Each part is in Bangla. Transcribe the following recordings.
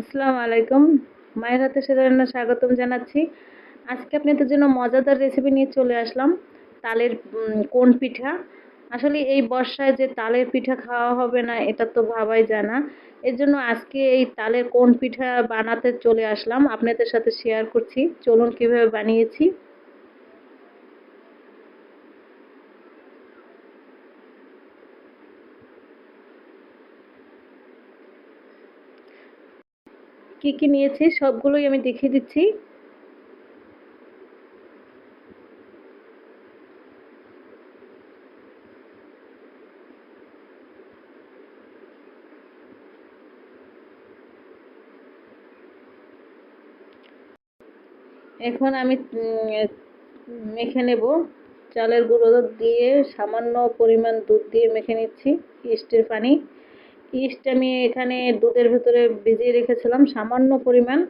আসসালামু আলাইকুম। মায়ের হাতে সেরা স্বাগতম জানাচ্ছি। আজকে আপনাদের জন্য মজাদার রেসিপি নিয়ে চলে আসলাম, তালের কোন পিঠা। আসলে এই বর্ষায় যে তালের পিঠা খাওয়া হবে না, এটা তো ভাবাই জানা এর জন্য আজকে এই তালের কোন পিঠা বানাতে চলে আসলাম, আপনাদের সাথে শেয়ার করছি। চলুন কীভাবে বানিয়েছি। কি কি নিয়েছি সবগুলোই আমি দেখিয়ে দিচ্ছি। এখন আমি মেখে নেব। চালের গুঁড়ো দিয়ে সামান্য পরিমাণ দুধ দিয়ে মেখে নিচ্ছি, ইস্টের পানি। ইস্ট আমি এখানে দুধের ভেতরে ভিজিয়ে রেখেছিলাম, সামান্য পরিমাণ।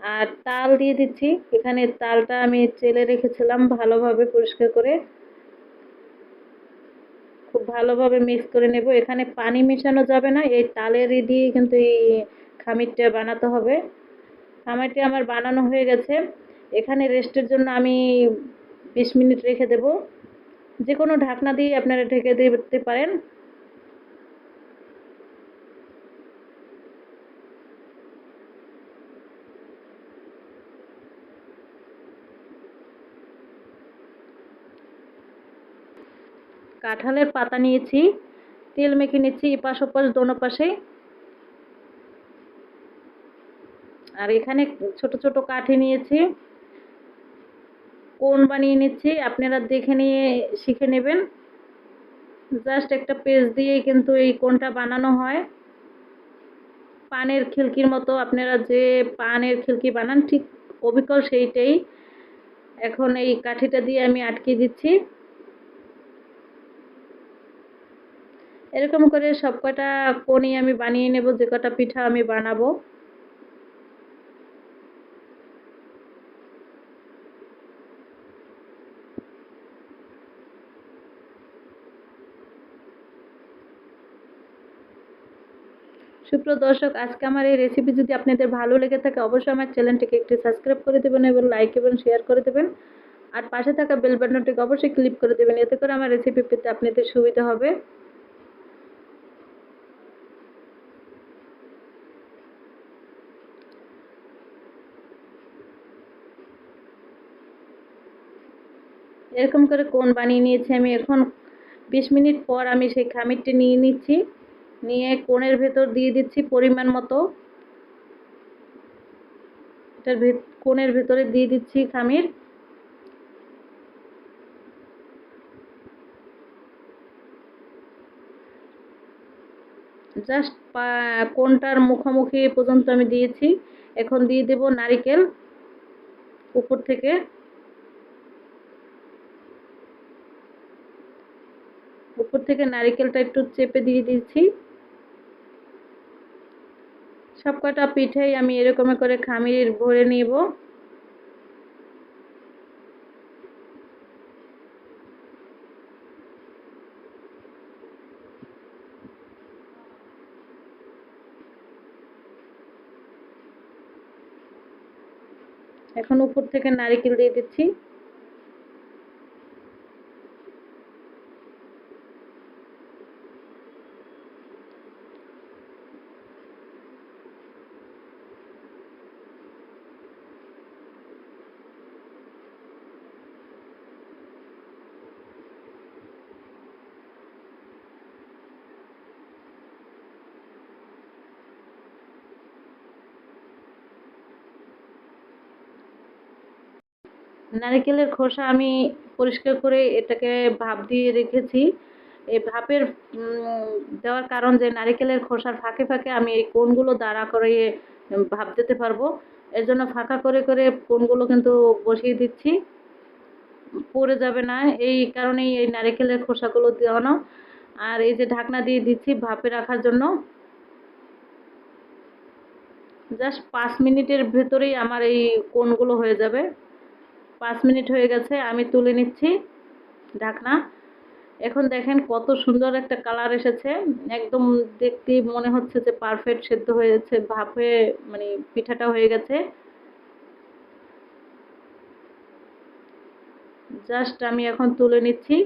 আর তাল দিয়ে দিচ্ছি। এখানে তালটা আমি চেলে রেখেছিলাম ভালোভাবে পরিষ্কার করে। খুব ভালোভাবে মিক্স করে নেব। এখানে পানি মেশানো যাবে না, এই তালের ই দিয়ে কিন্তু এই খামিরটা বানাতে হবে। খামিরটি আমার বানানো হয়ে গেছে। এখানে রেস্টের জন্য আমি বিশ মিনিট রেখে দেব। যে কোনো ঢাকনা দিয়ে আপনারা ঢেকে দিতে পারেন। কাঁঠালের পাতা নিয়েছি, তেল মেখে নিচ্ছি এপাশ ওপাশ, দোনো পাশে। আর এখানে ছোট ছোট কাঠি নিয়েছি। কোন বানিয়ে নিচ্ছি আপনারা দেখে নিয়ে শিখে নেবেন। জাস্ট একটা পেজ দিয়েই কিন্তু এই কোনটা বানানো হয়। পানের খিলকির মতো আপনারা যে পানের খিলকি বানান, ঠিক অবিকল সেইটাই। এখন এই কাঠিটা দিয়ে আমি আটকে দিচ্ছি। এরকম করে সব কটা কোনই আমি বানিয়ে নেব, যে কটা পিঠা আমি বানাবো। সুপ্রিয় দর্শক, আজকে আমার এই রেসিপি যদি আপনাদের ভালো লেগে থাকে, অবশ্যই আমার চ্যানেলটিকে একটু সাবস্ক্রাইব করে দেবেন এবং লাইক এবং শেয়ার করে দেবেন। আর পাশে থাকা বেল বাটনটিকে অবশ্যই ক্লিক করে দেবেন, এতে করে আমার রেসিপি পেতে আপনাদের সুবিধা হবে। এরকম করে কোন বানিয়ে নিয়েছি আমি? এখন বিশ মিনিট পর আমি সেই খামিরটি নিয়ে নিচ্ছি। নিয়ে কোণের ভেতর দিয়ে দিচ্ছি পরিমাণ মতো। এটার কোণের ভেতরে দিয়ে দিচ্ছি খামির। জাস্ট কোনটার মুখোমুখি পর্যন্ত আমি দিয়েছি। এখন দিয়ে দেব নারিকেল উপর থেকে। উপর থেকে নারিকেলটা একটু চেপে দিয়ে দিয়েছি সব কটা পিঠেই আমি এরকম করে খামির ভরে নিব। এখন উপর থেকে নারিকেল দিয়ে দিচ্ছি। নারকেলের খোসা আমি পরিষ্কার করে এটাকে ভাপ দিয়ে রেখেছি। এই ভাপের দেওয়ার কারণ যে নারকেলের খোসার ফাঁকে ফাঁকে আমি এই কোনগুলো দাঁড়া করে ভাপ দিতে পারব। এর জন্য ফাঁকা করে করে কোনগুলো কিন্তু বসিয়ে দিচ্ছি। পড়ে যাবে না। এই কারণেই এই নারকেলের খোসাগুলো দেওয়ানো। আর এই যে ঢাকনা দিয়ে দিচ্ছি ভাপে রাখার জন্য। জাস্ট পাঁচ মিনিটের ভেতরেই আমার এই কোনগুলো হয়ে যাবে। পাঁচ মিনিট হয়ে গেছে, আমি তুলে নিচ্ছি ঢাকনা। এখন দেখেন কত সুন্দর একটা কালার এসেছে। একদম দেখতে মনে হচ্ছে যে পারফেক্ট সেদ্ধ হয়েছে, ভাপে মানে পিঠাটা হয়ে গেছে। জাস্ট আমি এখন তুলে নিচ্ছি।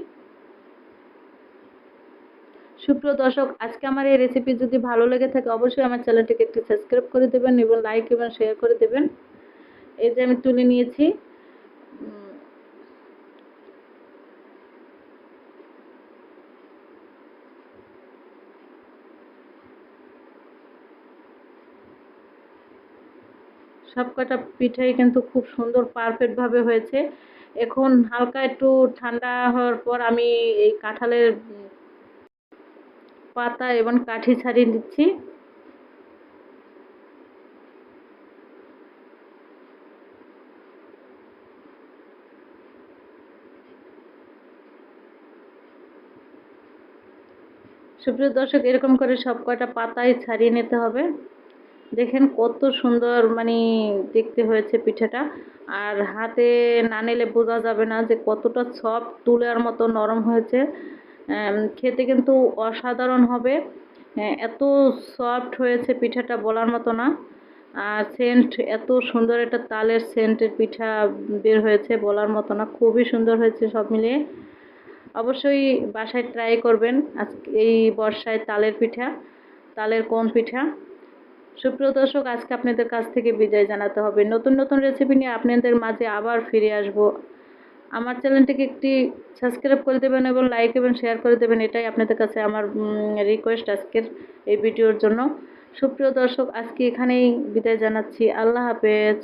সুপ্রিয় দর্শক, আজকে আমার এই রেসিপি যদি ভালো লেগে থাকে, অবশ্যই আমার চ্যানেলটিকে একটু সাবস্ক্রাইব করে দেবেন এবং লাইক এবং শেয়ার করে দেবেন। এই যে আমি তুলে নিয়েছি। সব কটা পিঠাই কিন্তু খুব সুন্দর পারফেক্ট ভাবে হয়েছে। এখন হালকা একটু ঠান্ডা হওয়ার পর আমি এই কাঁঠালের পাতা এবং কাঠি ছাড়িয়ে দিচ্ছি। সুপ্রিয় দর্শক, এরকম করে সব কয়টা পাতাই ছাড়িয়ে নিতে হবে। দেখেন কত সুন্দর মানে দেখতে হয়েছে পিঠাটা। আর হাতে না নিলে বোঝা যাবে না যে কতটা সফট তুলার মতো নরম হয়েছে। খেতে কিন্তু অসাধারণ হবে। হ্যাঁ, এত সফট হয়েছে পিঠাটা বলার মতো না। আর সেন্ট এত সুন্দর একটা তালের সেন্টের পিঠা বের হয়েছে বলার মতো না। খুবই সুন্দর হয়েছে সব মিলিয়ে। অবশ্যই বাসায় ট্রাই করবেন আজকে এই বর্ষায় তালের পিঠা তালের কোন পিঠা। সুপ্রিয় দর্শক, আজকে আপনাদের কাছ থেকে বিদায় জানাতে হবে। নতুন নতুন রেসিপি নিয়ে আপনাদের মাঝে আবার ফিরে আসব। আমার চ্যানেলটিকে একটি সাবস্ক্রাইব করে দেবেন এবং লাইক এবং শেয়ার করে দেবেন, এটাই আপনাদের কাছে আমার রিকোয়েস্ট আজকের এই ভিডিওর জন্য। সুপ্রিয় দর্শক, আজকে এখানেই বিদায় জানাচ্ছি। আল্লাহ হাফেজ।